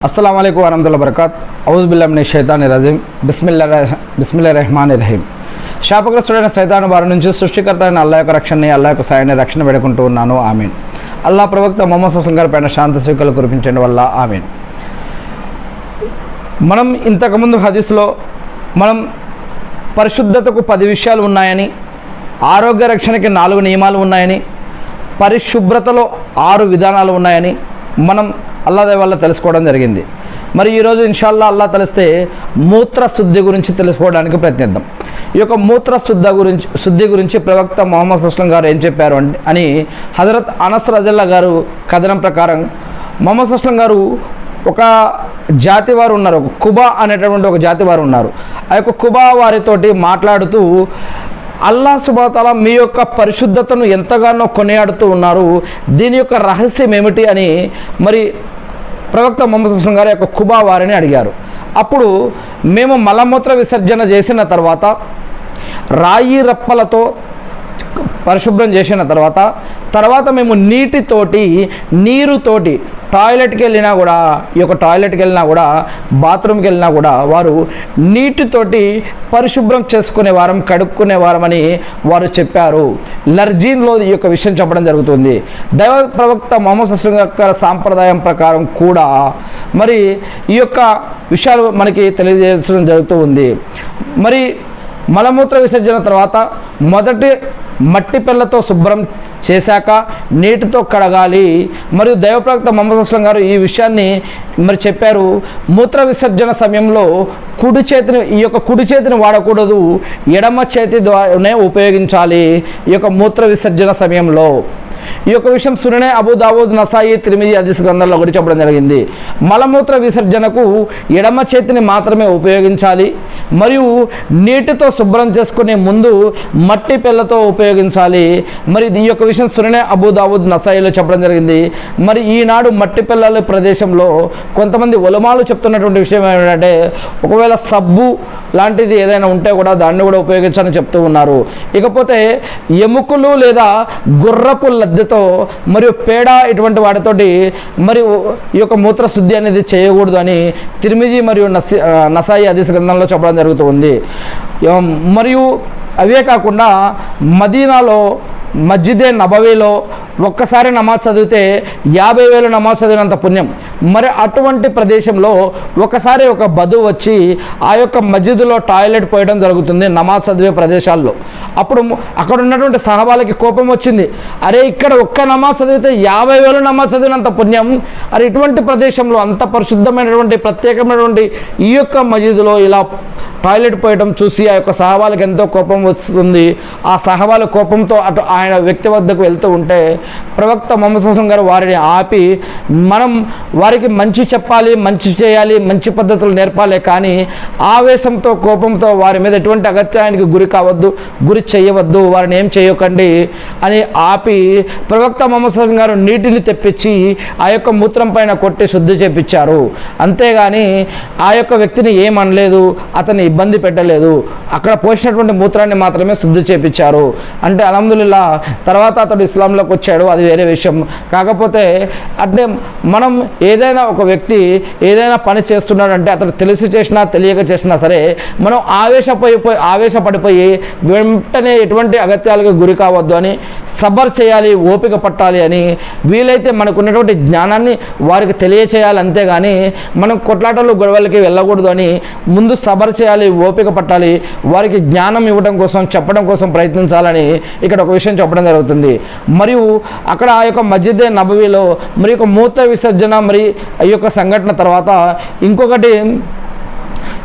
అస్సలం అయికు వరహతుల్లా బరకాత్ ఔజుబుల్లామిని షైతాన్ రజీం బిస్మిల్లా బిస్మిల్లా రెహమాన్ రహీం శాపగ్రస్తుడైన సైతాన్ వారి నుంచి సృష్టికర్త అయిన అల్లా యొక్క రక్షణని అల్లా యొక్క సాయాన్ని రక్షణ పెడుకుంటూ ఉన్నాను ఆమెన్ అల్లా ప్రవక్త మొహమ్మద్ హసన్ గారి పైన శాంతి స్వీకరణ కురిపించడం వల్ల ఆమెన్ మనం ఇంతకుముందు హదీస్లో మనం పరిశుద్ధతకు పది విషయాలు ఉన్నాయని ఆరోగ్య రక్షణకి నాలుగు నియమాలు ఉన్నాయని పరిశుభ్రతలో ఆరు విధానాలు ఉన్నాయని మనం అల్లాదే వల్ల తెలుసుకోవడం జరిగింది. మరి ఈరోజు ఇన్షాల్లా అల్లా తెలిస్తే మూత్ర శుద్ధి గురించి తెలుసుకోవడానికి ప్రయత్నిద్దాం. ఈ యొక్క మూత్ర శుద్ధ గురించి శుద్ధి గురించి ప్రవక్త మొహమ్మద్ సుస్లం గారు ఏం చెప్పారు అంటే అని హజరత్ అనస్ రజల్లా గారు కథనం ప్రకారం మొహమ్మద్ సుస్లం గారు ఒక జాతి వారు ఉన్నారు. కుబా అనేటటువంటి ఒక జాతి వారు ఉన్నారు. ఆ యొక్క కుబా వారితోటి మాట్లాడుతూ అల్లా సుబాతాల మీ యొక్క పరిశుద్ధతను ఎంతగానో కొనియాడుతూ ఉన్నారు. దీని యొక్క రహస్యం ఏమిటి అని మరి ప్రవక్త మొహమ్మద్ గారి యొక్క కుబా వారిని అడిగారు. అప్పుడు మేము మలమూత్ర విసర్జన చేసిన తర్వాత రాయి రప్పలతో పరిశుభ్రం చేసిన తర్వాత తర్వాత మేము నీటితోటి నీరుతోటి టాయిలెట్కి వెళ్ళినా కూడా ఈ యొక్క టాయిలెట్కి వెళ్ళినా కూడా బాత్రూమ్కి వెళ్ళినా కూడా వారు నీటితోటి పరిశుభ్రం చేసుకునే వారం కడుక్కునే వారం అని వారు చెప్పారు. లర్జీన్లో ఈ యొక్క విషయం చెప్పడం జరుగుతుంది. దైవ ప్రవక్త మొహమ్మద్ అస్లం యొక్క సాంప్రదాయం ప్రకారం కూడా మరి ఈ యొక్క విషయాలు మనకి తెలియజేయడం జరుగుతూ ఉంది. మరి మలమూత్ర విసర్జన తర్వాత మొదటి మట్టి పిల్లతో శుభ్రం చేశాక నీటితో కడగాలి. మరియు దైవప్రవక్త మొహమ్మద్ అస్లం గారు ఈ విషయాన్ని మరి చెప్పారు. మూత్ర విసర్జన సమయంలో కుడి చేతిని ఈ యొక్క కుడి చేతిని వాడకూడదు. ఎడమ చేతి ద్వారానే ఉపయోగించాలి ఈ యొక్క మూత్ర విసర్జన సమయంలో. ఈ యొక్క విషయం సుననే అబూ నసాయి త్రిమిది అదిస్ గ్రంథంలో కూడా చెప్పడం జరిగింది. మలమూత్ర విసర్జనకు ఎడమ చేతిని మాత్రమే ఉపయోగించాలి మరియు నీటితో శుభ్రం చేసుకునే ముందు మట్టి పిల్లతో ఉపయోగించాలి. మరి ఈ యొక్క విషయం సుననే అబుదావుద్ నసాయిలో చెప్పడం జరిగింది. మరి ఈనాడు మట్టి పిల్లల ప్రదేశంలో కొంతమంది ఉలమాలు చెప్తున్నటువంటి విషయం ఏమిటంటే ఒకవేళ సబ్బు లాంటిది ఏదైనా ఉంటే కూడా దాన్ని కూడా ఉపయోగించాలని చెప్తూ ఉన్నారు. ఇకపోతే ఎముకలు లేదా గుర్రపు లద్దెతో మరియు పేడ ఇటువంటి వాటితోటి మరి ఈ యొక్క మూత్ర శుద్ధి అనేది చేయకూడదు అని తిరిమిజి మరియు నసి నసాయి అధిశ గ్రంథంలో చెప్పడం జరుగుతుంది. మరియు అవే కాకుండా మదీనాలో మస్జిదే నబవీలో ఒక్కసారి నమాజ్ చదివితే యాభై వేలు నమాజ్ చదివినంత పుణ్యం. మరి అటువంటి ప్రదేశంలో ఒకసారి ఒక బధువు వచ్చి ఆ యొక్క మస్జిద్లో టాయిలెట్ పోయడం జరుగుతుంది నమాజ్ చదివే ప్రదేశాల్లో. అప్పుడు అక్కడ ఉన్నటువంటి సహబాలకి కోపం వచ్చింది. అరే ఇక్కడ ఒక్క నమాజ్ చదివితే యాభై వేలు నమాజ్ చదివినంత పుణ్యం. అరే ఇటువంటి ప్రదేశంలో అంత పరిశుద్ధమైనటువంటి ప్రత్యేకమైనటువంటి ఈ యొక్క మసీదులో ఇలా టాయిలెట్ పోయడం చూసి ఆ యొక్క సహవాలకు ఎంతో కోపం వస్తుంది. ఆ సహవాల కోపంతో అటు ఆయన వ్యక్తి వద్దకు వెళ్తూ ఉంటే ప్రవక్త మొహమ్మద్ గారు వారిని ఆపి మనం వారికి మంచి చెప్పాలి మంచి చేయాలి మంచి పద్ధతులు నేర్పాలి కానీ ఆవేశంతో కోపంతో వారి మీద ఎటువంటి అగత్యానికి గురి కావద్దు గురి చేయవద్దు వారిని ఏం చేయకండి అని ఆపి ప్రవక్త మమసం గారు నీటిని తెప్పించి ఆ యొక్క మూత్రం పైన కొట్టి శుద్ధి చేపించారు. అంతేగాని ఆ యొక్క వ్యక్తిని ఏమనలేదు అతన్ని ఇబ్బంది పెట్టలేదు. అక్కడ పోసినటువంటి మూత్రాన్ని మాత్రమే శుద్ధి చేపించారు. అంటే అలహదుల్లా తర్వాత అతడు ఇస్లాంలోకి వచ్చాడు అది వేరే విషయం. కాకపోతే అంటే మనం ఏదైనా ఒక వ్యక్తి ఏదైనా పని చేస్తున్నాడంటే అతడు తెలిసి చేసినా తెలియక చేసినా సరే మనం ఆవేశపోయిపోయి పోయి ఆవేశపడిపోయి వెంటనే ఎటువంటి అగత్యాలకు గురి కావద్దు అని సబర్ చేయాలి ఓపిక పట్టాలి అని వీలైతే మనకు ఉన్నటువంటి జ్ఞానాన్ని వారికి తెలియచేయాలి అంతేగాని మనం కొట్లాటలు గొడవలకి వెళ్ళకూడదు అని ముందు సబర్ చేయాలి ఓపిక పట్టాలి వారికి జ్ఞానం ఇవ్వడం కోసం చెప్పడం కోసం ప్రయత్నించాలని ఇక్కడ ఒక విషయం చెప్పడం జరుగుతుంది. మరియు అక్కడ ఆ యొక్క మధ్యదే నబవిలో మరి యొక్క మూత్ర విసర్జన మరి ఈ యొక్క సంఘటన తర్వాత ఇంకొకటి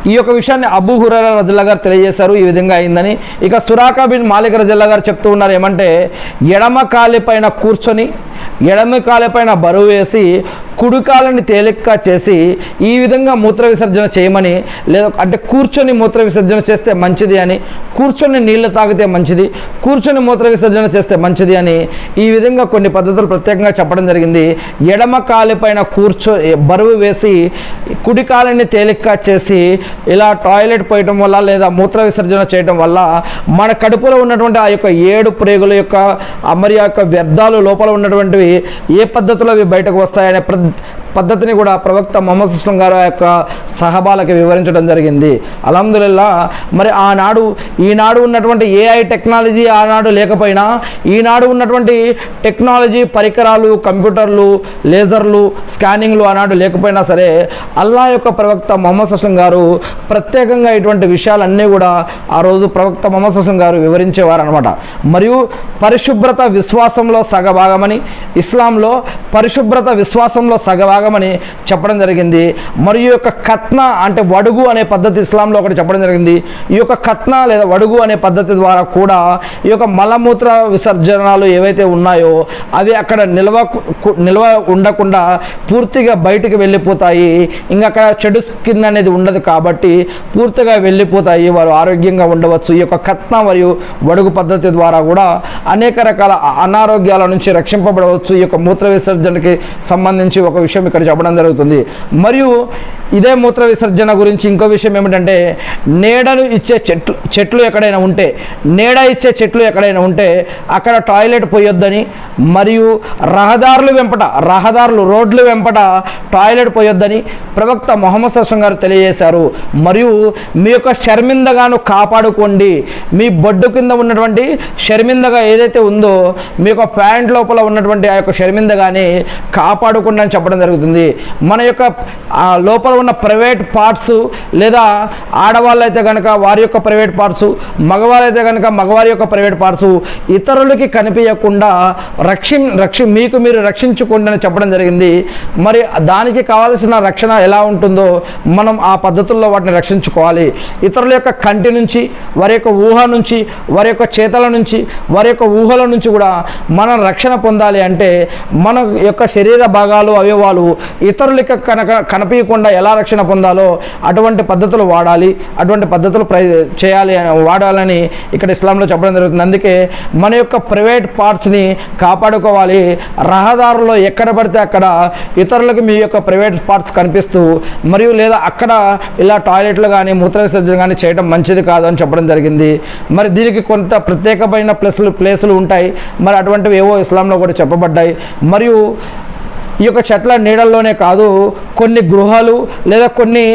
ఈ యొక్క విషయాన్ని అబూ హురైరా రజల్లా గారు తెలియజేశారు ఈ విధంగా అయిందని. ఇక సురాకా బిన్ మాలిక్ రజల్లా గారు చెప్తూ ఉన్నారు ఏమంటే ఎడమ కాలి పైన కూర్చొని ఎడమ కాలి పైన బరువు వేసి కుడికాలని కాలని చేసి ఈ విధంగా మూత్ర విసర్జన చేయమని లేదా అంటే కూర్చొని మూత్ర విసర్జన చేస్తే మంచిది అని కూర్చొని నీళ్ళు తాగితే మంచిది కూర్చొని మూత్ర విసర్జన చేస్తే మంచిది అని ఈ విధంగా కొన్ని పద్ధతులు ప్రత్యేకంగా చెప్పడం జరిగింది. ఎడమ కాలి పైన కూర్చో బరువు వేసి కుడి కాలని చేసి ఇలా టాయిలెట్ పోయటం వల్ల లేదా మూత్ర విసర్జన చేయటం వల్ల మన కడుపులో ఉన్నటువంటి ఆ యొక్క ఏడు ప్రేగుల యొక్క అమరి మరి యొక్క వ్యర్థాలు లోపల ఉన్నటువంటివి ఏ పద్ధతిలో అవి బయటకు వస్తాయనే పద్ధతిని కూడా ప్రవక్త మొహమ్మద్ సుస్లం గారు యొక్క సహబాలకి వివరించడం జరిగింది. అలహదుల్లా మరి ఆనాడు ఈనాడు ఉన్నటువంటి ఏఐ టెక్నాలజీ ఆనాడు లేకపోయినా ఈనాడు ఉన్నటువంటి టెక్నాలజీ పరికరాలు కంప్యూటర్లు లేజర్లు స్కానింగ్లు ఆనాడు లేకపోయినా సరే అల్లా యొక్క ప్రవక్త మొహమ్మద్ సస్లం గారు ప్రత్యేకంగా ఇటువంటి విషయాలన్నీ కూడా ఆ రోజు ప్రవక్త మొహమ్మద్ సస్లం గారు వివరించేవారు అనమాట మరియు పరిశుభ్రత విశ్వాసంలో సగభాగమని ఇస్లాంలో పరిశుభ్రత విశ్వాసంలో సగభాగమని చెప్పడం జరిగింది. మరియు యొక్క కత్ కత్న అంటే వడుగు అనే పద్ధతి ఇస్లాంలో ఒకటి చెప్పడం జరిగింది. ఈ యొక్క కత్న లేదా వడుగు అనే పద్ధతి ద్వారా కూడా ఈ యొక్క మలమూత్ర విసర్జనాలు ఏవైతే ఉన్నాయో అవి అక్కడ నిల్వ నిల్వ ఉండకుండా పూర్తిగా బయటికి వెళ్ళిపోతాయి. ఇంకా అక్కడ చెడు స్కిన్ అనేది ఉండదు కాబట్టి పూర్తిగా వెళ్ళిపోతాయి. వారు ఆరోగ్యంగా ఉండవచ్చు. ఈ యొక్క కత్న మరియు వడుగు పద్ధతి ద్వారా కూడా అనేక రకాల అనారోగ్యాల నుంచి రక్షింపబడవచ్చు. ఈ యొక్క మూత్ర విసర్జనకి సంబంధించి ఒక విషయం ఇక్కడ చెప్పడం జరుగుతుంది. మరియు ఇదే మూత్ర విసర్జన గురించి ఇంకో విషయం ఏమిటంటే నీడను ఇచ్చే చెట్లు చెట్లు ఎక్కడైనా ఉంటే నీడ ఇచ్చే చెట్లు ఎక్కడైనా ఉంటే అక్కడ టాయిలెట్ పోయొద్దని మరియు రహదారులు వెంపట రహదారులు రోడ్లు వెంపట టాయిలెట్ పోయొద్దని ప్రవక్త మొహమ్మద్ సస్సం గారు తెలియజేశారు. మరియు మీ యొక్క షర్మిందగాను కాపాడుకోండి. మీ బొడ్డు కింద ఉన్నటువంటి షర్మిందగా ఏదైతే ఉందో మీ యొక్క ప్యాంట్ లోపల ఉన్నటువంటి ఆ యొక్క షర్మిందగాని కాపాడుకోండి అని చెప్పడం జరుగుతుంది. మన యొక్క లోపల ఉన్న ప్రైవేట్ పార్ట్స్ లేదా ఆడవాళ్ళు అయితే కనుక వారి యొక్క ప్రైవేట్ పార్ట్స్ మగవారు అయితే కనుక మగవారి యొక్క ప్రైవేట్ పార్ట్స్ ఇతరులకి కనిపించకుండా రక్షి రక్షి మీకు మీరు రక్షించుకోండి అని చెప్పడం జరిగింది. మరి దానికి కావాల్సిన రక్షణ ఎలా ఉంటుందో మనం ఆ పద్ధతుల్లో వాటిని రక్షించుకోవాలి. ఇతరుల యొక్క కంటి నుంచి వారి యొక్క ఊహ నుంచి వారి యొక్క చేతల నుంచి వారి యొక్క ఊహల నుంచి కూడా మనం రక్షణ పొందాలి అంటే మన యొక్క శరీర భాగాలు అవయవాలు ఇతరులకి కనుక కనిపించకుండా ఎలా రక్షణ పొందాలో అటువంటి పద్ధతులు వాడాలి అటువంటి పద్ధతులు ప్రై చేయాలి వాడాలని ఇక్కడ ఇస్లాంలో చెప్పడం జరుగుతుంది. అందుకే మన యొక్క ప్రైవేట్ పార్ట్స్ని కాపాడుకోవాలి. రహదారుల్లో ఎక్కడ పడితే అక్కడ ఇతరులకు మీ యొక్క ప్రైవేట్ పార్ట్స్ కనిపిస్తూ మరియు లేదా అక్కడ ఇలా టాయిలెట్లు కానీ మూత్ర విసర్జన కానీ చేయడం మంచిది కాదు అని చెప్పడం జరిగింది. మరి దీనికి కొంత ప్రత్యేకమైన ప్లేసులు ప్లేసులు ఉంటాయి. మరి అటువంటివి ఏవో ఇస్లాంలో కూడా చెప్పబడ్డాయి. మరియు ఈ యొక్క చెట్ల నీడల్లోనే కాదు కొన్ని గృహాలు లేదా కొన్ని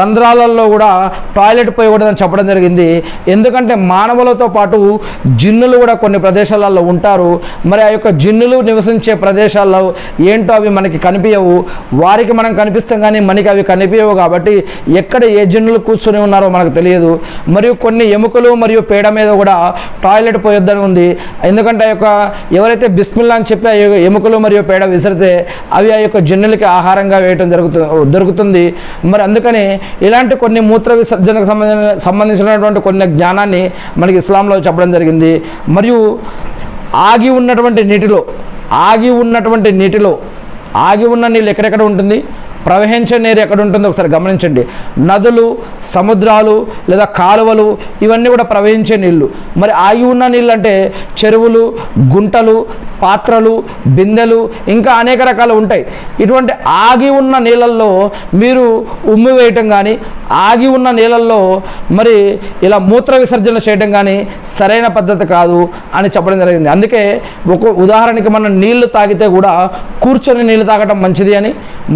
రంధ్రాలలో కూడా టాయిలెట్ పోయకూడదని చెప్పడం జరిగింది. ఎందుకంటే మానవులతో పాటు జిన్నులు కూడా కొన్ని ప్రదేశాలలో ఉంటారు. మరి ఆ యొక్క జిన్నులు నివసించే ప్రదేశాల్లో ఏంటో అవి మనకి కనిపించవు వారికి మనం కనిపిస్తాం కానీ మనకి అవి కనిపించవు కాబట్టి ఎక్కడ ఏ జిన్నులు కూర్చొని ఉన్నారో మనకు తెలియదు. మరియు కొన్ని ఎముకలు మరియు పేడ మీద కూడా టాయిలెట్ పోయొద్దని ఉంది. ఎందుకంటే ఆ యొక్క ఎవరైతే బిస్మిల్లా అని చెప్పి ఆ యొక్క ఎముకలు మరియు పేడ విసిరితే అవి ఆ యొక్క జన్నులకి ఆహారంగా వేయటం జరుగుతుంది దొరుకుతుంది. మరి అందుకని ఇలాంటి కొన్ని మూత్ర విసర్జనకు సంబంధించిన సంబంధించినటువంటి కొన్ని జ్ఞానాన్ని మనకి ఇస్లాంలో చెప్పడం జరిగింది. మరియు ఆగి ఉన్నటువంటి నీటిలో ఆగి ఉన్నటువంటి నీటిలో ఆగి ఉన్న నీళ్ళు ఎక్కడెక్కడ ఉంటుంది? ప్రవహించే నీరు ఎక్కడ ఉంటుందో ఒకసారి గమనించండి. నదులు సముద్రాలు లేదా కాలువలు ఇవన్నీ కూడా ప్రవహించే నీళ్ళు మరి ఆగి ఉన్న నీళ్ళు అంటే చెరువులు గుంటలు పాత్రలు బిందెలు ఇంకా అనేక రకాలు ఉంటాయి. ఇటువంటి ఆగి ఉన్న నీళ్ళల్లో మీరు ఉమ్మి వేయటం కానీ ఆగి ఉన్న నీళ్ళల్లో మరి ఇలా మూత్ర విసర్జన చేయడం కానీ సరైన పద్ధతి కాదు అని చెప్పడం జరిగింది. అందుకే ఒక ఉదాహరణకి మనం నీళ్ళు తాగితే కూడా కూర్చొని నీళ్ళు తాగడం మంచిది అని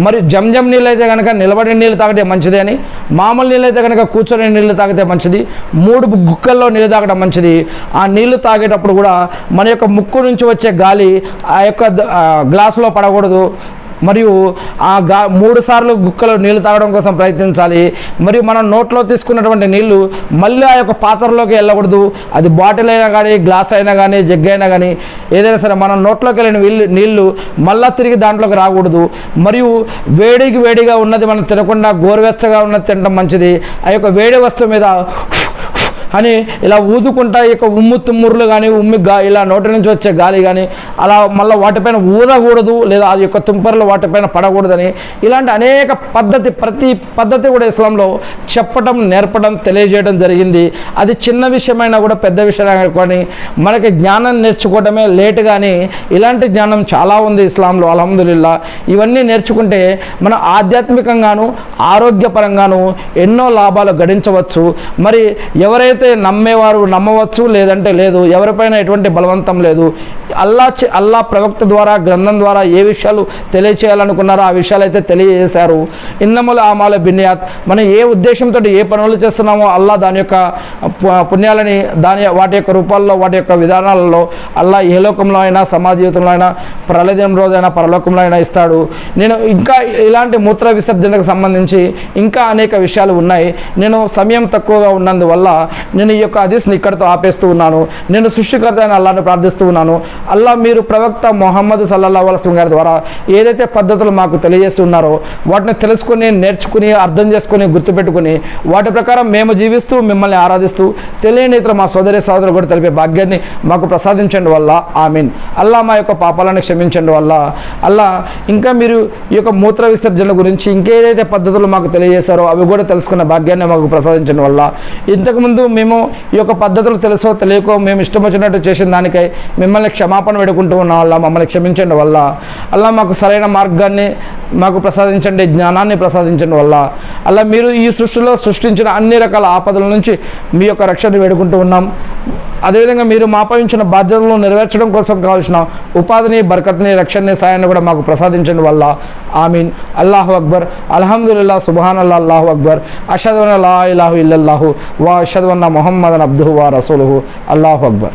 మరి జంజం నీళ్ళు అయితే కనుక నిలబడి నీళ్ళు తాగితే మంచిది అని మామూలు నీళ్ళు అయితే కనుక కూర్చొని నీళ్ళు తాగితే మంచిది మూడు గుక్కల్లో నీళ్ళు తాగడం మంచిది ఆ నీళ్ళు తాగేటప్పుడు కూడా మన యొక్క ముక్కు నుంచి వచ్చే గాలి ఆ యొక్క గ్లాసులో పడకూడదు మరియు ఆ గా మూడు సార్లు గుక్కలో నీళ్ళు తాగడం కోసం ప్రయత్నించాలి. మరియు మనం నోట్లో తీసుకున్నటువంటి నీళ్ళు మళ్ళీ ఆ యొక్క పాత్రలోకి వెళ్ళకూడదు. అది బాటిల్ అయినా కానీ గ్లాస్ అయినా కానీ జగ్ అయినా కానీ ఏదైనా సరే మనం నోట్లోకి వెళ్ళిన వీళ్ళు నీళ్ళు మళ్ళా తిరిగి దాంట్లోకి రాకూడదు. మరియు వేడికి వేడిగా ఉన్నది మనం తినకుండా గోరువెచ్చగా ఉన్నది తినడం మంచిది. ఆ యొక్క వేడి వస్తువు మీద అని ఇలా ఊదుకుంటా ఈ యొక్క ఉమ్ము తుమ్ముర్లు కానీ ఉమ్మి గా ఇలా నోటి నుంచి వచ్చే గాలి కానీ అలా మళ్ళీ వాటిపైన ఊదకూడదు లేదా ఆ యొక్క తుంపర్లు వాటిపైన పడకూడదని ఇలాంటి అనేక పద్ధతి ప్రతి పద్ధతి కూడా ఇస్లాంలో చెప్పడం నేర్పడం తెలియజేయడం జరిగింది. అది చిన్న విషయమైనా కూడా పెద్ద విషయం కానీ మనకి జ్ఞానం నేర్చుకోవడమే లేట్ కానీ ఇలాంటి జ్ఞానం చాలా ఉంది ఇస్లాంలో అలహదుల్లా ఇవన్నీ నేర్చుకుంటే మనం ఆధ్యాత్మికంగాను ఆరోగ్యపరంగాను ఎన్నో లాభాలు గడించవచ్చు. మరి ఎవరైతే ఎవరైతే నమ్మేవారు నమ్మవచ్చు లేదంటే లేదు ఎవరిపైన ఎటువంటి బలవంతం లేదు అల్లా అల్లా ప్రవక్త ద్వారా గ్రంథం ద్వారా ఏ విషయాలు తెలియచేయాలనుకున్నారో ఆ విషయాలు అయితే తెలియజేశారు. ఇన్నముల ఆమాల బిన్యాత్ మనం ఏ ఉద్దేశంతో ఏ పనులు చేస్తున్నామో అల్లా దాని యొక్క పు- పుణ్యాలని దాని వాటి యొక్క రూపాల్లో వాటి యొక్క విధానాలలో అల్లా ఏ లోకంలో అయినా సమాజ జీవితంలో అయినా ప్రళయం రోజైనా పరలోకంలో అయినా ఇస్తాడు. నేను ఇంకా ఇలాంటి మూత్ర విసర్జనకు సంబంధించి ఇంకా అనేక విషయాలు ఉన్నాయి. నేను సమయం తక్కువగా ఉన్నందువల్ల నేను ఈ యొక్క హదీస్ని ఇక్కడితో ఆపేస్తూ ఉన్నాను. నేను సృష్టికర్త అయిన అల్లాను ప్రార్థిస్తూ ఉన్నాను. అల్లా మీరు ప్రవక్త మొహమ్మద్ సల్లల్లా వలసం గారి ద్వారా ఏదైతే పద్ధతులు మాకు తెలియజేస్తున్నారో వాటిని తెలుసుకుని నేర్చుకుని అర్థం చేసుకుని గుర్తుపెట్టుకుని వాటి ప్రకారం మేము జీవిస్తూ మిమ్మల్ని ఆరాధిస్తూ తెలియని ఇతర మా సోదరి సోదరులు కూడా తెలిపే భాగ్యాన్ని మాకు ప్రసాదించండి వల్ల. ఆమెన్. అల్లా మా యొక్క పాపాలను క్షమించండి వల్ల. అల్లా ఇంకా మీరు ఈ యొక్క మూత్ర విసర్జన గురించి ఇంకేదైతే పద్ధతులు మాకు తెలియజేశారో అవి కూడా తెలుసుకున్న భాగ్యాన్ని మాకు ప్రసాదించడం వల్ల. ఇంతకుముందు మేము ఈ యొక్క పద్ధతులు తెలుసో తెలియకో మేము ఇష్టం వచ్చినట్టు చేసిన దానికై మిమ్మల్ని క్షమాపణ పెడుకుంటూ ఉన్నాం అలా మమ్మల్ని క్షమించండి వల్ల. అలా మాకు సరైన మార్గాన్ని మాకు ప్రసాదించండి జ్ఞానాన్ని ప్రసాదించండి వల్ల. అలా మీరు ఈ సృష్టిలో సృష్టించిన అన్ని రకాల ఆపదల నుంచి మీ యొక్క రక్షణ వేడుకుంటూ ఉన్నాం. అదేవిధంగా మీరు మాపై బాధ్యతలను నెరవేర్చడం కోసం కావాల్సిన ఉపాధిని బరకత్ని రక్షణని సాయాన్ని కూడా మాకు ప్రసాదించండి వల్ల. آمین. اللہ اکبر. الحمدللہ، سبحان اللہ اللہ اکبر. اشد اللہ الہ الا اللہ و اشد محمد عبدہ و رسول اللہ اکبر.